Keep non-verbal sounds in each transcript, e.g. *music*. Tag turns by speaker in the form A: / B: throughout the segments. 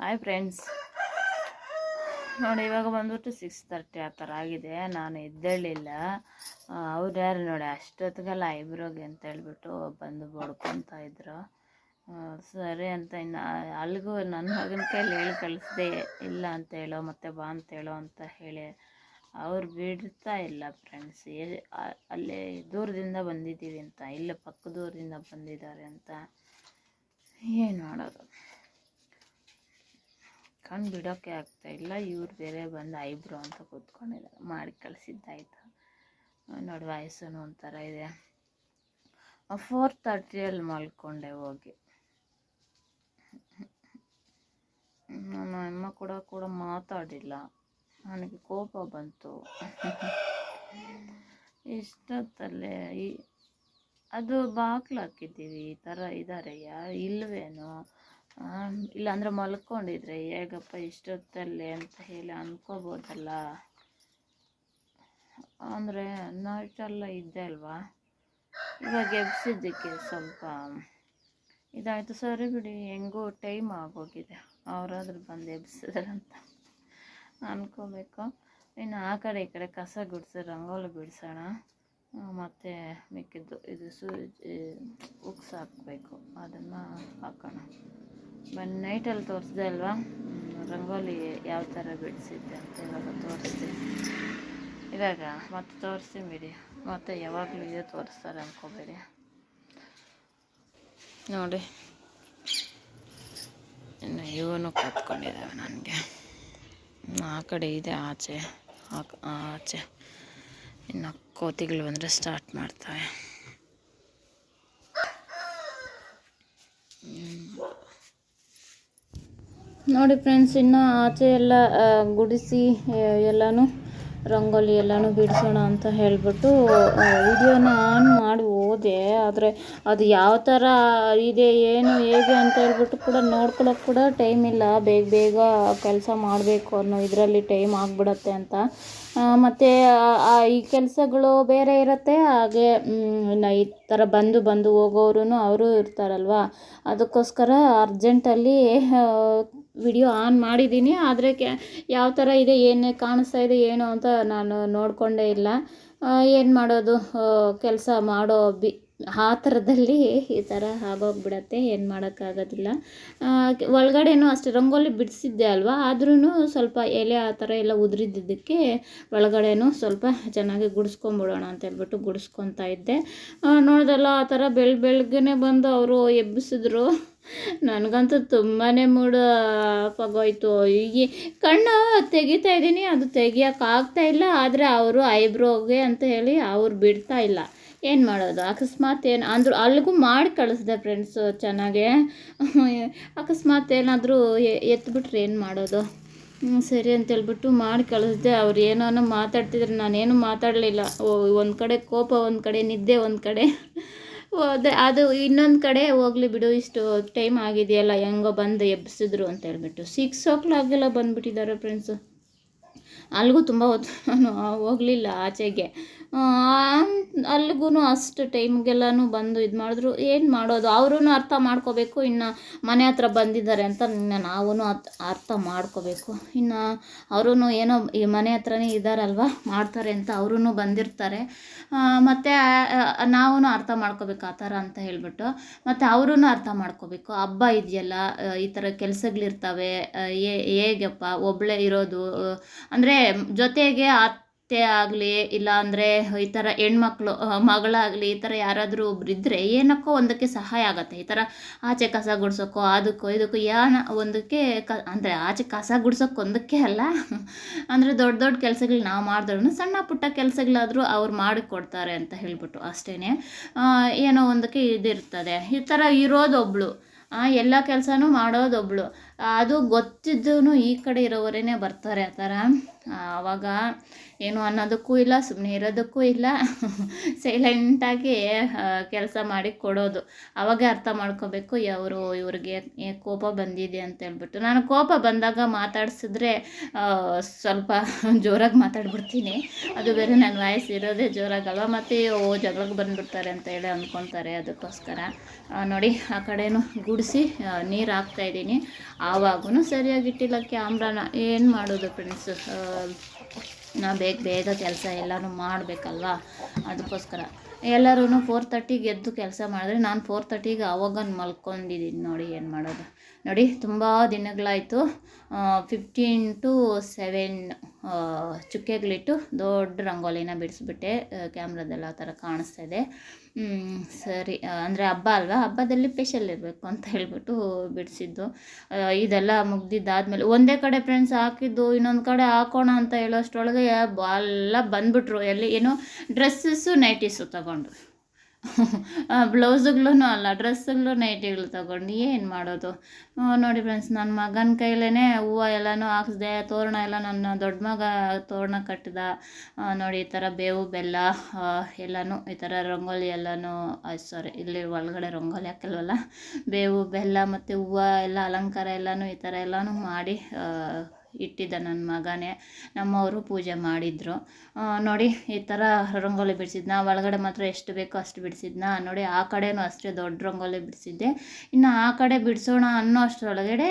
A: Hi friends ನೋಡಿ, ಇವಾಗ ಬಂದ್ಬಿಟ್ಟು ಸಿಕ್ಸ್ ತರ್ಟಿ ಆ ಥರ ಆಗಿದೆ. ನಾನು ಎದ್ದೇಳಿಲ್ಲ. ಅವ್ರು ಯಾರು ನೋಡಿ ಅಷ್ಟೊತ್ತಿಗೆಲ್ಲ ಐಬ್ರೋಗೆ ಅಂತ ಹೇಳ್ಬಿಟ್ಟು ಬಂದು ಬಡ್ಕೊತಾ ಇದ್ರು. ಸರಿ ಅಂತ ಇನ್ನು ಅಲ್ಲಿಗೂ ನನ್ನ ಮಗನ ಕೈಲಿ ಹೇಳಿ ಕಳಿಸ್ದೆ ಇಲ್ಲ ಅಂತ ಹೇಳೋ, ಮತ್ತೆ ಬಾ ಅಂತ ಹೇಳೋ ಅಂತ ಹೇಳಿ ಅವ್ರು ಬಿಡ್ತಾ ಇಲ್ಲ ಫ್ರೆಂಡ್ಸ್ ಅಲ್ಲೇ ದೂರದಿಂದ ಬಂದಿದ್ದೀವಿ ಅಂತ, ಇಲ್ಲ ಪಕ್ಕದೂರದಿಂದ ಬಂದಿದ್ದಾರೆ ಅಂತ. ಏನು ಮಾಡೋದು? ಕಣ್ಣು ಬಿಡೋಕ್ಕೆ ಆಗ್ತಾ ಇಲ್ಲ. ಇವ್ರು ಬೇರೆ ಬಂದು ಐಬ್ರೋ ಅಂತ ಕೂತ್ಕೊಂಡಿದ್ದಾರೆ ಮಾಡಿ ಕಳಿಸಿದ್ದಾಯ್ತು? ನೋಡಿ ವಯಸ್ಸು ಒಂಥರ ಇದೆ. ಫೋರ್ ತರ್ಟಿಯಲ್ಲಿ ಮಲ್ಕೊಂಡೆ ಹೋಗಿ. ನನ್ನ ಅಮ್ಮ ಕೂಡ ಕೂಡ ಮಾತಾಡಿಲ್ಲ. ನನಗೆ ಕೋಪ ಬಂತು. ಇಷ್ಟೊತ್ತಲ್ಲೇ ಈ ಅದು ಬಾಗ್ಲು ಹಾಕಿದ್ದೀವಿ. ಈ ಥರ ಇದ್ದಾರೆ ಯಾ ಇಲ್ವೇನೋ? ಇಲ್ಲಾಂದ್ರೆ ಮಲ್ಕೊಂಡಿದ್ರೆ, ಹೇಗಪ್ಪ ಇಷ್ಟೊತ್ತಲ್ಲೇ ಅಂತ ಹೇಳಿ ಅನ್ಕೋಬೋದಲ್ಲ. ಅಂದರೆ ನೈಟೆಲ್ಲ ಇದ್ದೆ ಅಲ್ವಾ? ಇವಾಗ ಎಬ್ಸಿದ್ದಕ್ಕೆ ಸ್ವಲ್ಪ ಇದಾಯಿತು. ಸರಿ ಬಿಡಿ, ಹೆಂಗೂ ಟೈಮ್ ಆಗೋಗಿದೆ. ಅವರಾದ್ರೂ ಬಂದು ಎಬ್ಸಿದ್ರಂತ ಅಂದ್ಕೋಬೇಕು ಇನ್ನು ಆ ಕಡೆ ಈ ಕಡೆ ಕಸ ಗುಡಿಸಿ, ರಂಗೋಲಿ ಬಿಡಿಸೋಣ ಮತ್ತು ಮಿಕ್ಕಿದ್ದು ಇದು ಸೂ ಉಕ್ಸ್ ಹಾಕಬೇಕು. ಅದನ್ನು ಹಾಕೋಣ. ಬನ್ನಿ ನೈಟಲ್ಲಿ ತೋರಿಸಿದೆ ಅಲ್ವಾ? ರಂಗೋಲಿ ಯಾವ ಥರ ಬಿಡಿಸಿದ್ದೆ ಅಂತ ಇವಾಗ ತೋರಿಸ್ತೀನಿ. ಇವಾಗ ಮತ್ತೆ ತೋರಿಸ್ತೀನಿ ಬಿಡಿ. ಮತ್ತೆ ಯಾವಾಗಲೂ ಇದೇ ತೋರಿಸ್ತಾರೆ ಅನ್ಕೋಬೇಡಿ. ನೋಡಿ. ಇನ್ನು ಇವನು ಕತ್ಕೊಂಡಿದ್ದಾವೆ ನನಗೆ. ಆ ಕಡೆ ಇದೆ, ಆಚೆ. ಆಚೆ. ಇನ್ನು ಕೋತಿಗಳು ಬಂದರೆ ಸ್ಟಾರ್ಟ್ ಮಾಡ್ತವೆ ನೋಡಿ ಫ್ರೆಂಡ್ಸ್, ಇನ್ನು ಆಚೆ ಎಲ್ಲ ಗುಡಿಸಿ ಎಲ್ಲನೂ, ರಂಗೋಲಿ ಎಲ್ಲನೂ ಬಿಡಿಸೋಣ ಅಂತ ಹೇಳಿಬಿಟ್ಟು ವಿಡಿಯೋನ ಆನ್ ಮಾಡಿ ಹೋದೆ ಆದರೆ ಅದು ಯಾವ ಥರ ಇದೆ, ಏನು ಹೇಗೆ ಅಂತ ಹೇಳ್ಬಿಟ್ಟು ಕೂಡ ನೋಡ್ಕೊಳ್ಳೋಕೆ ಕೂಡ ಟೈಮ್ ಇಲ್ಲ. ಬೇಗ ಬೇಗ ಕೆಲಸ ಮಾಡಬೇಕು ಅನ್ನೋ ಇದರಲ್ಲಿ ಟೈಮ್ ಆಗಿಬಿಡತ್ತೆ ಅಂತ. ಮತ್ತು ಈ ಕೆಲಸಗಳು ಬೇರೆ ಇರುತ್ತೆ. ಹಾಗೆ ಈ ಥರ ಬಂದು ಬಂದು ಹೋಗೋರು ಅವರು ಇರ್ತಾರಲ್ವ? ಅದಕ್ಕೋಸ್ಕರ ಅರ್ಜೆಂಟಲ್ಲಿ ವಿಡಿಯೋ ಆನ್ ಮಾಡಿದ್ದೀನಿ. ಆದರೆ ಕೆ, ಯಾವ ಥರ ಇದೆ, ಏನು ಕಾಣಿಸ್ತಾ ಇದೆ, ಏನು ಅಂತ ನಾನು ನೋಡಿಕೊಂಡೇ ಇಲ್ಲ. ಏನು ಮಾಡೋದು? ಕೆಲಸ ಮಾಡೋ ಬಿ ಆ ಥರದಲ್ಲಿ ಈ ಥರ ಆಗೋಗ್ಬಿಡತ್ತೆ, ಏನು ಮಾಡೋಕ್ಕಾಗೋದಿಲ್ಲ. ಒಳಗಡೆನೂ ಅಷ್ಟೇ, ರಂಗೋಲಿ ಬಿಡಿಸಿದ್ದೆ ಅಲ್ವಾ? ಆದ್ರೂ ಸ್ವಲ್ಪ ಎಲೆ ಆ ಥರ ಎಲ್ಲ ಉದುರಿದ್ದಕ್ಕೆ ಒಳಗಡೆನೂ ಸ್ವಲ್ಪ ಚೆನ್ನಾಗಿ ಗುಡಿಸ್ಕೊಂಬಿಡೋಣ ಅಂತ ಹೇಳ್ಬಿಟ್ಟು ಗುಡಿಸ್ಕೊತಾ ಇದ್ದೆ. ನೋಡಿದಲ್ಲ, ಆ ಥರ ಬೆಳ್ ಬೆಳಗ್ಗೆನೆ ಬಂದು ಅವರು ಎಬ್ಬಿಸಿದ್ರು. ನನಗಂತೂ ತುಂಬಾ ಮೂಡ್ ಪಗೋಯ್ತು. ಈಗ ಕಣ್ಣು ತೆಗಿತಾ ಇದ್ದೀನಿ, ಅದು ತೆಗಿಯೋಕ್ಕಾಗ್ತಾ ಇಲ್ಲ, ಆದರೆ ಅವರು ಐಬ್ರೋಗೆ ಅಂತ ಹೇಳಿ ಅವ್ರು ಬಿಡ್ತಾ ಇಲ್ಲ. ಏನು ಮಾಡೋದು? ಅಕಸ್ಮಾತ್ ಏನು ಅಂದರು ಅಲ್ಲಿಗೂ ಮಾಡಿ ಕಳಿಸ್ದೆ ಫ್ರೆಂಡ್ಸು ಚೆನ್ನಾಗೆ. ಅಕಸ್ಮಾತ್ ಏನಾದರೂ ಎತ್ಬಿಟ್ರೆ ಏನು ಮಾಡೋದು? ಸರಿ ಅಂತೇಳ್ಬಿಟ್ಟು ಮಾಡಿ ಕಳಿಸ್ದೆ. ಅವ್ರು ಏನೋ ಮಾತಾಡ್ತಿದ್ರೆ ನಾನೇನು ಮಾತಾಡಲಿಲ್ಲ. ಒಂದು ಕಡೆ ಕೋಪ, ಒಂದು ಕಡೆ ನಿದ್ದೆ, ಒಂದು ಕಡೆ ಹೋದೆ. ಅದು ಇನ್ನೊಂದು ಕಡೆ ಹೋಗ್ಲಿ ಬಿಡು, ಇಷ್ಟು ಟೈಮ್ ಆಗಿದೆಯಲ್ಲ, ಹೆಂಗೋ ಬಂದು ಎಬ್ಸಿದ್ರು ಅಂತ ಹೇಳ್ಬಿಟ್ಟು. ಸಿಕ್ಸ್ ಓ ಕ್ಲಾಕ್ಗೆಲ್ಲ ಬಂದುಬಿಟ್ಟಿದ್ದಾರೆ ಫ್ರೆಂಡ್ಸು ಅಲ್ಲಿಗೂ ತುಂಬ ಹೊತ್ತು ಹೋಗಲಿಲ್ಲ ಆಚೆಗೆ. ಅಲ್ಲಿಗೂ ಅಷ್ಟು ಟೈಮ್ಗೆಲ್ಲನೂ ಬಂದು ಇದು ಮಾಡಿದ್ರು. ಏನು ಮಾಡೋದು? ಅವರೂ ಅರ್ಥ ಮಾಡ್ಕೋಬೇಕು. ಇನ್ನು ಮನೆ ಹತ್ರ ಬಂದಿದ್ದಾರೆ ಅಂತ ನಾವೂ ಅರ್ಥ ಮಾಡ್ಕೋಬೇಕು. ಇನ್ನು ಅವರೂ ಏನೋ ಈ ಮನೆ ಹತ್ರನೇ ಇದ್ದಾರಲ್ವ ಮಾಡ್ತಾರೆ ಅಂತ ಅವರೂ ಬಂದಿರ್ತಾರೆ. ಮತ್ತು ನಾವೂ ಅರ್ಥ ಮಾಡ್ಕೋಬೇಕು ಆ ಥರ ಅಂತ ಹೇಳ್ಬಿಟ್ಟು. ಮತ್ತು ಅವರೂ ಅರ್ಥ ಮಾಡ್ಕೋಬೇಕು. ಹಬ್ಬ ಇದೆಯಲ್ಲ ಈ ಥರ ಕೆಲಸಗಳಿರ್ತವೆ ಹೇಗಪ್ಪ? ಒಬ್ಬಳೇ ಇರೋದು ಅಂದರೆ ಜೊತೆಗೆ ಅತ್ತೆ ಆಗಲಿ, ಇಲ್ಲ ಅಂದರೆ ಈ ಥರ ಹೆಣ್ಮಕ್ಳು ಮಗಳಾಗಲಿ, ಈ ಥರ ಯಾರಾದರೂ ಒಬ್ರು ಇದ್ದರೆ ಏನಕ್ಕೋ ಒಂದಕ್ಕೆ ಸಹಾಯ ಆಗುತ್ತೆ. ಈ ಥರ ಆಚೆ ಕಸ ಗುಡ್ಸೋಕ್ಕೋ ಅದಕ್ಕೋ, ಇದಕ್ಕೋ ಯಾನ ಒಂದಕ್ಕೆ ಕ, ಅಂದರೆ ಆಚೆ ಕಸ ಗುಡ್ಸೋಕ್ಕೊಂದಕ್ಕೆ ಅಲ್ಲ. ಅಂದರೆ ದೊಡ್ಡ ದೊಡ್ಡ ಕೆಲಸಗಳು ನಾವು ಮಾಡಿದ್ರು ಸಣ್ಣ ಪುಟ್ಟ ಕೆಲಸಗಳಾದರೂ ಅವ್ರು ಮಾಡಿಕೊಡ್ತಾರೆ ಅಂತ ಹೇಳ್ಬಿಟ್ಟು ಅಷ್ಟೇ ಏನೋ ಒಂದಕ್ಕೆ ಇದಿರ್ತದೆ. ಈ ಥರ ಇರೋದೊಬ್ಳು ಎಲ್ಲ ಕೆಲಸನೂ ಮಾಡೋದೊಬ್ಳು, ಅದು ಗೊತ್ತಿದ್ದೂ ಈ ಕಡೆ ಇರೋವರೇ ಬರ್ತಾರೆ ಆ ಥರ ಆವಾಗ ಏನು ಅನ್ನೋದಕ್ಕೂ ಇಲ್ಲ ಸುಮ್ಮನೆ ಇರೋದಕ್ಕೂ ಇಲ್ಲ. ಸೈಲೆಂಟಾಗಿ ಕೆಲಸ ಮಾಡಿ ಕೊಡೋದು. ಅವಾಗೆ ಅರ್ಥ ಮಾಡ್ಕೋಬೇಕು ಅವರು ಇವ್ರಿಗೆ ಕೋಪ ಬಂದಿದೆ ಅಂತ ಹೇಳ್ಬಿಟ್ಟು. ನಾನು ಕೋಪ ಬಂದಾಗ ಮಾತಾಡಿಸಿದ್ರೆ ಸ್ವಲ್ಪ ಜೋರಾಗಿ ಮಾತಾಡ್ಬಿಡ್ತೀನಿ. ಅದು ಬೇರೆ ನನ್ನ ವಾಯ್ಸ್ ಇರೋದೇ ಜೋರಾಗಲ್ವ? ಮತ್ತು, ಓ ಜಗಳಕ್ಕೆ ಬಂದ್ಬಿಡ್ತಾರೆ ಅಂತ ಹೇಳಿ ಅಂದ್ಕೊತಾರೆ ಅದಕ್ಕೋಸ್ಕರ. ನೋಡಿ, ಆ ಕಡೆನೂ ಗುಡಿಸಿ ನೀರು ಹಾಕ್ತಾಯಿದ್ದೀನಿ ಆವಾಗೂ ಸರಿಯಾಗಿಟ್ಟಿಲ್ಲ ಕ್ಯಾಮ್ರಾನ. ಏನು ಮಾಡೋದು ಫ್ರೆಂಡ್ಸ್ ನಾ ಬೇಗ ಬೇಗ ಕೆಲಸ ಎಲ್ಲನೂ ಮಾಡಬೇಕಲ್ವ? ಅದಕ್ಕೋಸ್ಕರ ಎಲ್ಲರೂ ಫೋರ್ ತರ್ಟಿಗೆ ಎದ್ದು ಕೆಲಸ ಮಾಡಿದ್ರೆ ನಾನು ಫೋರ್ ತರ್ಟಿಗೆ ಅವಾಗ ಮಲ್ಕೊಂಡಿದ್ದೀನಿ ನೋಡಿ ಏನು ಮಾಡೋದು. ನೋಡಿ, ತುಂಬ ದಿನಗಳಾಯಿತು. ಫಿಫ್ಟೀನ್ ಟು ಸೆವೆನ್ ಚುಕ್ಕೆಗಳಿಟ್ಟು ದೊಡ್ಡ ರಂಗೋಲಿನ ಬಿಡಿಸ್ಬಿಟ್ಟೆ. ಕ್ಯಾಮ್ರಾದಲ್ಲಿ ಆ ಥರ ಕಾಣಿಸ್ತಾ ಇದೆ. ಸರಿ. ಅಂದರೆ ಹಬ್ಬ ಅಲ್ವಾ? ಹಬ್ಬದಲ್ಲಿ ಸ್ಪೆಷಲ್ ಇರಬೇಕು ಅಂತ ಹೇಳ್ಬಿಟ್ಟು ಬಿಡಿಸಿದ್ದು. ಇದೆಲ್ಲ ಮುಗ್ದಿದ್ದಾದಮೇಲೆ ಒಂದೇ ಕಡೆ ಫ್ರೆಂಡ್ಸ್ ಹಾಕಿದ್ದು, ಇನ್ನೊಂದು ಕಡೆ ಹಾಕೋಣ ಅಂತ ಹೇಳೋಷ್ಟ್ರೊಳಗೆ ಎಲ್ಲ ಬಂದ್ಬಿಟ್ರು. ಎಲ್ಲಿ, ಏನೋ ಡ್ರೆಸ್ಸಸ್ಸು ನೈಟೀಸು ತಗೊಂಡು. *laughs* ಬ್ಲೌಸುಗಳೂ ಅಲ್ಲ ಡ್ರೆಸ್ಸುಗಳು ನೈಟಿಗಳು ತಗೊಂಡು ಏನು ಮಾಡೋದು? ನೋಡಿ ಫ್ರೆಂಡ್ಸ್ ನನ್ನ ಮಗನ ಕೈಲೇ ಹೂವು ಎಲ್ಲನೂ ಹಾಕ್ಸ್ದೆ, ತೋರಣ ಎಲ್ಲ ನನ್ನ ದೊಡ್ಡ ಮಗ ತೋರಣ ಕಟ್ಟಿದ. ನೋಡಿ ಈ ಥರ ಬೇವು, ಬೆಲ್ಲ ಎಲ್ಲನೂ, ಈ ಥರ ರಂಗೋಲಿ ಎಲ್ಲನೂ ಸಾರಿ ಇಲ್ಲಿ ಒಳಗಡೆ ರಂಗೋಲಿ ಹಾಕಲ್ವಲ್ಲ? ಬೇವು, ಬೆಲ್ಲ ಮತ್ತು ಹೂವು ಎಲ್ಲ, ಅಲಂಕಾರ ಎಲ್ಲನೂ ಈ ಥರ ಎಲ್ಲನೂ ಮಾಡಿ ಇಟ್ಟಿದ್ದ ನನ್ನ ಮಗನೇ. ನಮ್ಮವರು ಪೂಜೆ ಮಾಡಿದರು. ನೋಡಿ, ಈ ಥರ ರಂಗೋಲಿ ಬಿಡಿಸಿದ್ನ. ಒಳಗಡೆ ಮಾತ್ರ ಎಷ್ಟು ಬೇಕೋ ಅಷ್ಟು ಬಿಡಿಸಿದ್ನ. ನೋಡಿ, ಆ ಕಡೆನೂ ಅಷ್ಟೇ ದೊಡ್ಡ ರಂಗೋಲಿ ಬಿಡಿಸಿದ್ದೆ. ಇನ್ನು ಆ ಕಡೆ ಬಿಡಿಸೋಣ ಅನ್ನೋ ಅಷ್ಟರೊಳಗಡೆ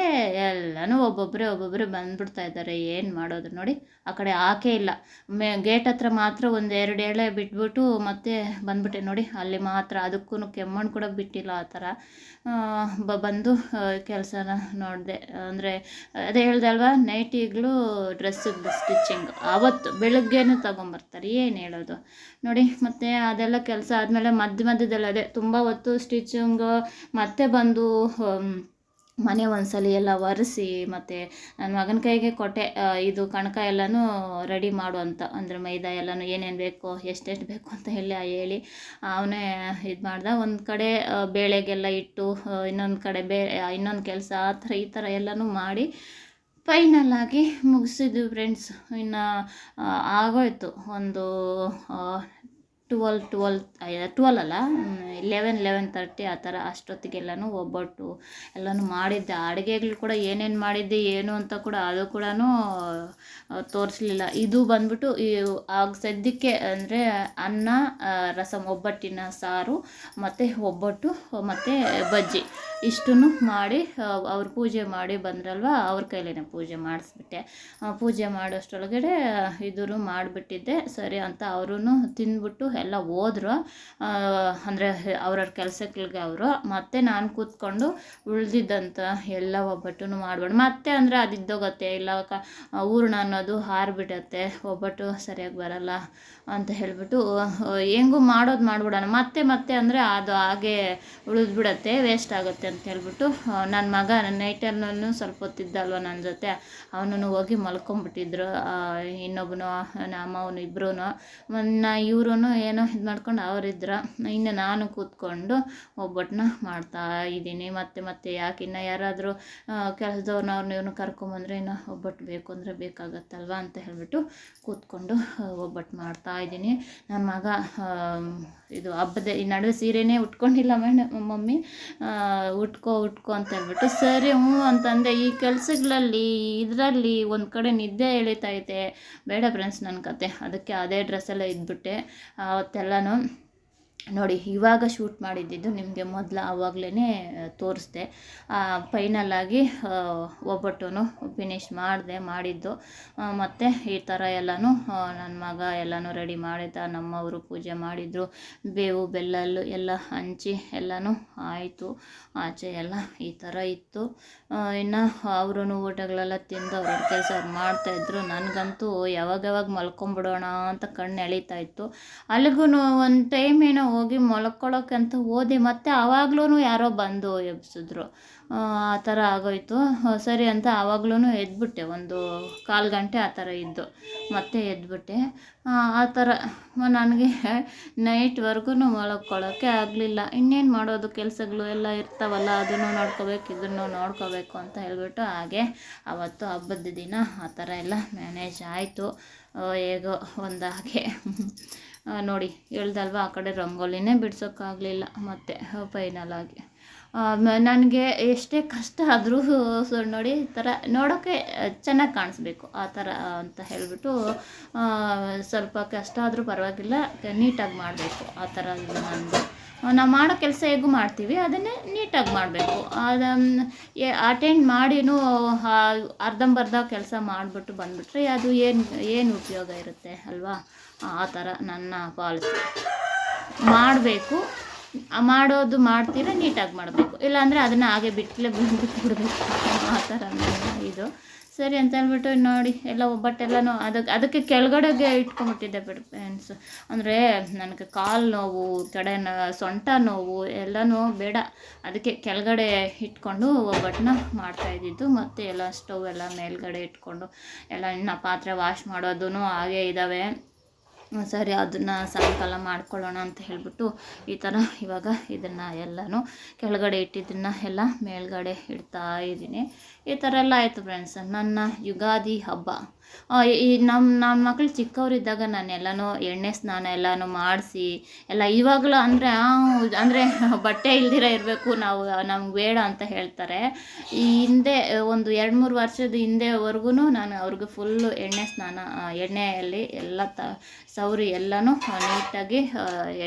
A: ಎಲ್ಲನೂ ಒಬ್ಬೊಬ್ಬರೇ ಒಬ್ಬೊಬ್ಬರೇ ಬಂದ್ಬಿಡ್ತಾ ಇದ್ದಾರೆ. ಏನು ಮಾಡೋದು ನೋಡಿ. ಆ ಕಡೆ ಆಕೆ ಇಲ್ಲ. ಮೇ, ಗೇಟ್ ಹತ್ರ ಮಾತ್ರ ಒಂದು ಎರಡು ಎಳೆ ಬಿಟ್ಬಿಟ್ಟು ಮತ್ತೆ ಬಂದ್ಬಿಟ್ಟೆ ನೋಡಿ. ಅಲ್ಲಿ ಮಾತ್ರ ಅದಕ್ಕೂ ಕೆಮ್ಮಣ್ಣು ಕೂಡ ಬಿಟ್ಟಿಲ್ಲ ಆ ಥರ ಬಂದು ಕೆಲಸನ ನೋಡಿದೆ. ಅಂದರೆ ಅದೇ ಹೇಳ್ದೆ ಅಲ್ವಾ ನೈಟಿಗಳು ಡ್ರೆಸ್ಸಿಗೆ ಸ್ಟಿಚಿಂಗ್ ಆವತ್ತು ಬೆಳಗ್ಗೆನೇ ತೊಗೊಂಬರ್ತಾರೆ. ಏನು ಹೇಳೋದು? ನೋಡಿ, ಮತ್ತು ಅದೆಲ್ಲ ಕೆಲಸ ಆದಮೇಲೆ ಮಧ್ಯ ಮಧ್ಯದಲ್ಲಿ ಅದೇ ತುಂಬ ಹೊತ್ತು ಸ್ಟಿಚ್ಚಿಂಗು, ಮತ್ತೆ ಬಂದು ಮನೆ ಒಂದ್ಸಲಿ ಎಲ್ಲ ಒರೆಸಿ, ಮತ್ತು ನನ್ನ ಮಗನ ಕೈಗೆ ಕೊಟ್ಟೆ ಇದು ಕಣಕ ಎಲ್ಲನೂ ರೆಡಿ ಮಾಡು ಅಂತ ಅಂದರೆ ಮೈದಾ ಎಲ್ಲನೂ ಏನೇನು ಬೇಕು, ಎಷ್ಟೆಷ್ಟು ಬೇಕು ಅಂತ ಹೇಳಿ ಹೇಳಿ, ಅವನೇ ಇದು ಮಾಡ್ದೆ. ಒಂದು ಕಡೆ ಬೇಳೆಗೆಲ್ಲ ಇಟ್ಟು ಇನ್ನೊಂದು ಕಡೆ ಬೇ ಇನ್ನೊಂದು ಕೆಲಸ, ಆ ಥರ ಈ ಥರ ಎಲ್ಲನೂ ಮಾಡಿ ಫೈನಲ್ ಆಗಿ ಮುಗಿಸಿದ್ವಿ ಫ್ರೆಂಡ್ಸ್ ಇನ್ನು ಆಗೋಯ್ತು ಒಂದು ಟ್ವೆಲ್ ಟ್ವೆಲ್ ಟ್ವೆಲ್ ಅಲ್ಲ? ಲೆವೆನ್ ಲೆವೆನ್ ತರ್ಟಿ ಆ ಥರ ಅಷ್ಟೊತ್ತಿಗೆಲ್ಲನೂ ಒಬ್ಬಟ್ಟು ಎಲ್ಲನೂ ಮಾಡಿದ್ದೆ. ಅಡುಗೆಗಳು ಕೂಡ ಏನೇನು ಮಾಡಿದ್ದೆ, ಏನು ಅಂತ ಕೂಡ ಅದು ಕೂಡ ತೋರಿಸ್ಲಿಲ್ಲ. ಇದು ಬಂದ್ಬಿಟ್ಟು ಈ, ಆಗ ಸದ್ಯಕ್ಕೆ ಅಂದರೆ ಅನ್ನ ರಸಂ, ಒಬ್ಬಟ್ಟಿನ ಸಾರು ಮತ್ತು ಒಬ್ಬಟ್ಟು, ಮತ್ತು ಬಜ್ಜಿ ಇಷ್ಟನ್ನು ಮಾಡಿ ಅವ್ರು ಪೂಜೆ ಮಾಡಿ ಬಂದ್ರಲ್ವ? ಅವ್ರ ಕೈಲೇ ಪೂಜೆ ಮಾಡಿಸ್ಬಿಟ್ಟೆ. ಪೂಜೆ ಮಾಡೋಷ್ಟರೊಳಗಡೆ ಇದನ್ನು ಮಾಡಿಬಿಟ್ಟಿದ್ದೆ. ಸರಿ ಅಂತ ಅವರು ತಿಂದ್ಬಿಟ್ಟು ಎಲ್ಲ ಹೋದ್ರು. ಅಂದರೆ ಅವ್ರವ್ರ ಕೆಲಸಗಳಿಗೆ ಅವರು. ಮತ್ತೆ ನಾನು ಕೂತ್ಕೊಂಡು ಉಳ್ದಿದ್ದಂಥ ಎಲ್ಲ ಒಬ್ಬಟ್ಟು ಮಾಡ್ಬೇಡ ಮತ್ತೆ ಅಂದರೆ ಅದು ಇದ್ದೋಗತ್ತೆ ಇಲ್ಲ ಕ, ಊರ್ಣ ಅನ್ನೋದು ಹಾರಿಬಿಡತ್ತೆ. ಒಬ್ಬಟ್ಟು ಸರಿಯಾಗಿ ಬರಲ್ಲ ಅಂತ ಹೇಳಿಬಿಟ್ಟು ಹೆಂಗೂ ಮಾಡೋದು ಮಾಡಿಬಿಡೋಣ. ಮತ್ತೆ ಮತ್ತೆ ಅಂದರೆ ಅದು ಹಾಗೆ ಉಳಿದ್ಬಿಡತ್ತೆ ವೇಸ್ಟ್ ಆಗುತ್ತೆ ಅಂತ ಹೇಳ್ಬಿಟ್ಟು ನನ್ನ ಮಗ ನೈಟಲ್ಲೂ ಸ್ವಲ್ಪ ಹೊತ್ತಿದ್ದಲ್ವ ನನ್ನ ಜೊತೆ. ಅವನೂ ಹೋಗಿ ಮಲ್ಕೊಂಬಿಟ್ಟಿದ್ರು. ಇನ್ನೊಬ್ಬನು ನಮ್ಮ ಅವನು ಇಬ್ಬರೂ ಇವ್ರೂ ಏನೋ ಇದು ಮಾಡ್ಕೊಂಡು ಅವರಿದ್ರ, ಇನ್ನು ನಾನು ಕೂತ್ಕೊಂಡು ಒಬ್ಬಟ್ಟನ್ನ ಮಾಡ್ತಾ ಇದ್ದೀನಿ. ಮತ್ತೆ ಮತ್ತೆ ಯಾಕೆ ಇನ್ನು ಯಾರಾದರೂ ಕೆಲಸದವ್ರನ್ನ ಅವ್ರನ್ನ ಇವ್ನು ಕರ್ಕೊಂಬಂದ್ರೆ ಇನ್ನು ಒಬ್ಬಟ್ಟು ಬೇಕು ಅಂದರೆ ಬೇಕಾಗತ್ತಲ್ವ ಅಂತ ಹೇಳಿಬಿಟ್ಟು ಕೂತ್ಕೊಂಡು ಒಬ್ಬಟ್ಟು ಮಾಡ್ತಾ ಇದ್ದೀನಿ. ನನ್ನ ಮಗ ಇದು ಹಬ್ಬದ ಈ ನಡುವೆ ಸೀರೆನೇ ಉಟ್ಕೊಂಡಿಲ್ಲ ಮೇಡಮ್, ಮಮ್ಮಿ. ಉಟ್ಕೋ ಉಟ್ಕೋ ಅಂತ ಹೇಳ್ಬಿಟ್ಟು, ಸರಿ ಹ್ಞೂ ಅಂತಂದೆ. ಈ ಕೆಲಸಗಳಲ್ಲಿ, ಇದರಲ್ಲಿ ಒಂದು ಕಡೆ ನಿದ್ದೆ ಎಳಿತೈತೆ ಬೇಡ ಫ್ರೆಂಡ್ಸ್ ನನ್ನ ಕತೆ. ಅದಕ್ಕೆ ಅದೇ ಡ್ರೆಸ್ಸೆಲ್ಲ ಇದ್ಬಿಟ್ಟೆ. ಅವತ್ತೆಲ್ಲನೂ ನೋಡಿ, ಇವಾಗ ಶೂಟ್ ಮಾಡಿದ್ದಿದ್ದು ನಿಮಗೆ ಮೊದಲು ಆವಾಗಲೇ ತೋರಿಸ್ದೆ. ಫೈನಲ್ ಆಗಿ ಒಬ್ಬಟ್ಟು ಫಿನಿಶ್ ಮಾಡಿದೆ, ಮಾಡಿದ್ದು. ಮತ್ತು ಈ ಥರ ಎಲ್ಲನೂ ನನ್ನ ಮಗ ಎಲ್ಲನೂ ರೆಡಿ ಮಾಡಿದ್ದ, ನಮ್ಮವರು ಪೂಜೆ ಮಾಡಿದರು. ಬೇವು, ಬೆಲ್ಲಲ್ಲು ಎಲ್ಲ ಹಂಚಿ ಎಲ್ಲನೂ ಆಯಿತು. ಆಚೆ ಎಲ್ಲ ಈ ಥರ ಇತ್ತು. ಇನ್ನು ಅವರು ಊಟಗಳೆಲ್ಲ ತಿಂದು ಅವ್ರ ಕೆಲಸ ಅವ್ರು ಮಾಡ್ತಾಯಿದ್ರು ನನಗಂತೂ ಯಾವಾಗ ಯಾವಾಗ ಮಲ್ಕೊಂಬಿಡೋಣ ಅಂತ ಕಣ್ಣು ಎಳಿತಾ ಇತ್ತು. ಅಲ್ಲಿಗೂ ಒಂದು ಟೈಮ್ ಏನೋ ಹೋಗಿ ಅಂತ ಹೋದೆ ಮತ್ತೆ ಆವಾಗ್ಲೂ ಯಾರೋ ಬಂದು ಎಬ್ಸಿದ್ರು. ಆ ಥರ ಆಗೋಯ್ತು. ಸರಿ ಅಂತ ಆವಾಗ್ಲೂ ಎದ್ಬಿಟ್ಟೆ. ಒಂದು ಕಾಲು ಗಂಟೆ ಆ ಥರ ಇದ್ದು ಮತ್ತೆ ಎದ್ಬಿಟ್ಟೆ. ಆ, ಥರ ನನಗೆ ನೈಟ್ವರೆಗೂ ಮಲ್ಕೊಳ್ಳೋಕ್ಕೆ ಆಗಲಿಲ್ಲ. ಇನ್ನೇನು ಮಾಡೋದು? ಕೆಲಸಗಳು ಎಲ್ಲ ಇರ್ತಾವಲ್ಲ ಅದನ್ನು ನೋಡ್ಕೋಬೇಕು ಇದನ್ನು ನೋಡ್ಕೋಬೇಕು ಅಂತ ಹೇಳ್ಬಿಟ್ಟು ಹಾಗೆ ಅವತ್ತು ಹಬ್ಬದ ದಿನ ಆ ಥರ ಎಲ್ಲ ಮ್ಯಾನೇಜ್ ಆಯಿತು. ಹೇಗೋ ಒಂದಾಗೆ. ನೋಡಿ, ಹೇಳ್ದಲ್ವ, ಆ ಕಡೆ ರಂಗೋಲಿನೇ ಬಿಡ್ಸೋಕ್ಕಾಗಲಿಲ್ಲ, ಮತ್ತೆ ಫೈನಲ್ ಆಗಿ. ನನಗೆ ಎಷ್ಟೇ ಕಷ್ಟ ಆದರೂ ನೋಡಿ, ಈ ಥರ ನೋಡೋಕ್ಕೆ ಚೆನ್ನಾಗಿ ಕಾಣಿಸ್ಬೇಕು, ಆ ಥರ ಅಂತ ಹೇಳಿಬಿಟ್ಟು ಸ್ವಲ್ಪ ಕಷ್ಟ ಆದರೂ ಪರವಾಗಿಲ್ಲ, ನೀಟಾಗಿ ಮಾಡಬೇಕು, ಆ ಥರ ನಂದು ನಾವು ಮಾಡೋ ಕೆಲಸ ಹೇಗೂ ಮಾಡ್ತೀವಿ, ಅದನ್ನೇ ನೀಟಾಗಿ ಮಾಡಬೇಕು. ಅದನ್ನು ಅಟೆಂಡ್ ಮಾಡಿನೂ ಅರ್ಧಂಬರ್ಧ ಕೆಲಸ ಮಾಡಿಬಿಟ್ಟು ಬಂದುಬಿಟ್ರೆ ಅದು ಏನು ಏನು ಉಪಯೋಗ ಇರುತ್ತೆ ಅಲ್ವಾ? ಆ ಥರ ನನ್ನ ಪಾಲಿಸಿ. ಮಾಡಬೇಕು ಮಾಡೋದು ಮಾಡ್ತೀರ, ನೀಟಾಗಿ ಮಾಡಬೇಕು. ಇಲ್ಲಾಂದರೆ ಅದನ್ನು ಹಾಗೆ ಬಿಟ್ಟಲೆ ಬಿಟ್ಟು ಬಿಟ್ಬಿಡ್ಬೇಕು ಆ ಥರ ಇದು. ಸರಿ ಅಂತ ಹೇಳ್ಬಿಟ್ಟು ನೋಡಿ, ಎಲ್ಲ ಒಬ್ಬಟ್ಟೆಲ್ಲನೂ ಅದಕ್ಕೆ ಅದಕ್ಕೆ ಕೆಳಗಡೆಗೆ ಇಟ್ಕೊಂಬಿಟ್ಟಿದ್ದೆ ಬಿಡು ಫ್ರೆಂಡ್ಸ್ ಅಂದರೆ ನನಗೆ ಕಾಲು ನೋವು ಕಡೆ ಸೊಂಟ ನೋವು ಎಲ್ಲನೂ ಬೇಡ. ಅದಕ್ಕೆ ಕೆಳಗಡೆ ಇಟ್ಕೊಂಡು ಒಬ್ಬಟ್ಟನ್ನ ಮಾಡ್ತಾ ಇದ್ದಿದ್ದು. ಮತ್ತು ಎಲ್ಲ ಸ್ಟವ್ ಎಲ್ಲ ಮೇಲ್ಗಡೆ ಇಟ್ಕೊಂಡು ಎಲ್ಲ ಇನ್ನು ಪಾತ್ರೆ ವಾಶ್ ಮಾಡೋದೂ ಹಾಗೆ ಇದ್ದಾವೆ ಸರಿ, ಅದನ್ನು ಸಾಯಂಕಾಲ ಮಾಡ್ಕೊಳ್ಳೋಣ ಅಂತ ಹೇಳಿಬಿಟ್ಟು ಈ ಥರ ಇವಾಗ ಇದನ್ನು ಎಲ್ಲನೂ ಕೆಳಗಡೆ ಇಟ್ಟಿದ್ದನ್ನು ಎಲ್ಲ ಮೇಲ್ಗಡೆ ಇಡ್ತಾ ಇದ್ದೀನಿ. ಈ ಥರ ಎಲ್ಲ ಆಯಿತು ಫ್ರೆಂಡ್ಸ್ ನನ್ನ ಯುಗಾದಿ ಹಬ್ಬ. ಈ ನಮ್ಮ ನಮ್ಮ ಮಕ್ಕಳು ಚಿಕ್ಕವರಿದ್ದಾಗ ನಾನು ಎಲ್ಲನೂ ಎಣ್ಣೆ ಸ್ನಾನ ಎಲ್ಲನೂ ಮಾಡಿಸಿ, ಎಲ್ಲ ಇವಾಗಲೂ ಅಂದರೆ ಅಂದರೆ *laughs* ಬಟ್ಟೆ ಇಲ್ದಿರ ಇರಬೇಕು, ನಾವು, ನಮ್ಗೆ ಬೇಡ ಅಂತ ಹೇಳ್ತಾರೆ. ಈ ಹಿಂದೆ, ಒಂದು ಎರಡು ಮೂರು ವರ್ಷದ ಹಿಂದೆವರೆಗೂ ನಾನು ಅವ್ರಿಗೆ ಫುಲ್ಲು ಎಣ್ಣೆ ಸ್ನಾನ ಎಣ್ಣೆಯಲ್ಲಿ ಎಲ್ಲ ತ ಸೌರಿ ಎಲ್ಲನೂ ನೀಟಾಗಿ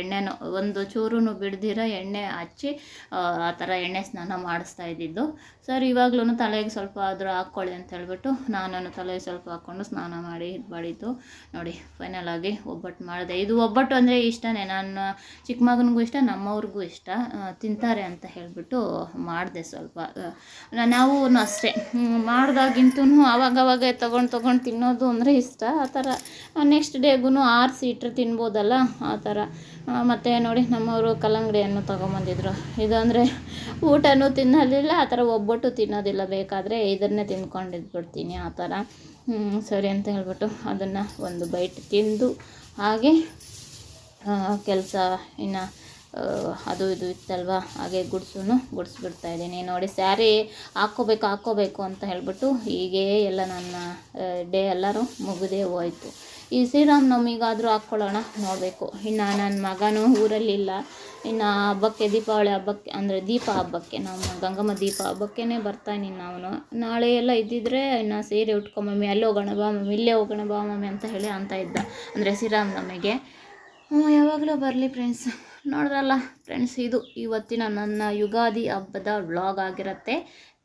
A: ಎಣ್ಣೆನೂ, ಒಂದು ಚೂರು ಬಿಡ್ದಿರ ಎಣ್ಣೆ ಹಚ್ಚಿ, ಆ ಥರ ಎಣ್ಣೆ ಸ್ನಾನ ಮಾಡಿಸ್ತಾ ಇದ್ದಿದ್ದು. ಸರ್ ಇವಾಗಲೂ ತಲೆಗೆ ಸ್ವಲ್ಪ ಆದರೂ ಹಾಕ್ಕೊಳ್ಳಿ ಅಂತ ಹೇಳ್ಬಿಟ್ಟು ನಾನು ತಲೆಗೆ ಸ್ವಲ್ಪ ಹಾಕ್ಕೊಂಡು ಸ್ನಾನ ಮಾಡಿ ಬಡಿತು ನೋಡಿ ಫೈನಲ್ ಆಗಿ ಒಬ್ಬಟ್ಟು ಮಾಡಿದೆ. ಇದು ಒಬ್ಬಟ್ಟು ಅಂದರೆ ಇಷ್ಟನೇ. ನನ್ನ ಚಿಕ್ಕ ಮಗನಿಗೂ ಇಷ್ಟ, ನಮ್ಮವ್ರಿಗೂ ಇಷ್ಟ. ತಿಂತಾರೆ ಅಂತ ಹೇಳಿಬಿಟ್ಟು ಮಾಡಿದೆ ಸ್ವಲ್ಪ. ನಾವು ಅಷ್ಟೇ. ಮಾಡಿದಾಗಿಂತೂ ಅವಾಗವಾಗ ತೊಗೊಂಡು ತೊಗೊಂಡು ತಿನ್ನೋದು ಅಂದರೆ ಇಷ್ಟ. ಆ ಥರ ನೆಕ್ಸ್ಟ್ ಡೇಗೂ ಆರಿಸಿ ಇಟ್ಟರೆ ತಿನ್ಬೋದಲ್ಲ, ಆ ಥರ. ಮತ್ತು ನೋಡಿ, ನಮ್ಮವರು ಕಲ್ಲಂಗಡಿಯನ್ನು ತೊಗೊಂಬಂದಿದ್ರು. ಇದು ಅಂದರೆ ಊಟನೂ ತಿನ್ನೋದಿಲ್ಲ ಆ ಥರ ಒಬ್ಬಟ್ಟು ತಿನ್ನೋದಿಲ್ಲ. ಬೇಕಾದರೆ ಇದನ್ನೇ ತಿಂದ್ಕೊಂಡಿದ್ಬಿಡ್ತೀನಿ ಆ ಥರ. ಸರಿ ಅಂತ ಹೇಳ್ಬಿಟ್ಟು ಅದನ್ನು ಒಂದು ಬೈಟ್ ತಿಂದು ಹಾಗೆ ಕೆಲಸ ಇನ್ನು ಅದು ಇದು ಇತ್ತಲ್ವ, ಹಾಗೆ ಗುಡ್ಸು ಗುಡಿಸ್ಬಿಡ್ತಾ ಇದ್ದೀನಿ. ನೋಡಿ, ಸ್ಯಾರಿ ಹಾಕ್ಕೋಬೇಕು ಹಾಕ್ಕೋಬೇಕು ಅಂತ ಹೇಳ್ಬಿಟ್ಟು ಹೀಗೆ ಎಲ್ಲ ನನ್ನ ಡೇ ಎಲ್ಲರೂ ಮುಗಿದೇ ಹೋಯ್ತು. ಈ ಶ್ರೀರಾಮನವಮಿಗಾದರೂ ಹಾಕ್ಕೊಳ್ಳೋಣ, ನೋಡಬೇಕು. ಇನ್ನು ನನ್ನ ಮಗನೂ ಊರಲ್ಲಿಲ್ಲ. ಇನ್ನು ಹಬ್ಬಕ್ಕೆ ದೀಪಾವಳಿ ಹಬ್ಬಕ್ಕೆ, ಅಂದರೆ ದೀಪ ಹಬ್ಬಕ್ಕೆ, ನಮ್ಮ ಗಂಗಮ್ಮ ದೀಪ ಹಬ್ಬಕ್ಕೇ ಬರ್ತಾನೆ ಅವನು ನಾಳೆ ಎಲ್ಲ ಇದ್ದಿದ್ರೆ ಇನ್ನು ಸೀರೆ ಉಟ್ಕೊಂಬಮ್ಮಿ ಅಲ್ಲಿ ಹೋಗೋಣ ಬಾ ಮಮ್ಮಿ, ಇಲ್ಲೇ ಹೋಗೋಣ ಬಾ ಮಮ್ಮಿ ಅಂತ ಹೇಳಿ ಅಂತ ಇದ್ದ, ಅಂದರೆ ಶ್ರೀರಾಮನವಮಿಗೆ ಹ್ಞೂ ಯಾವಾಗಲೂ ಬರಲಿ ಫ್ರೆಂಡ್ಸ್ ನೋಡಿದ್ರಲ್ಲ ಫ್ರೆಂಡ್ಸ್ ಇದು ಇವತ್ತಿನ ನನ್ನ ಯುಗಾದಿ ಹಬ್ಬದ ವ್ಲಾಗ್ ಆಗಿರುತ್ತೆ.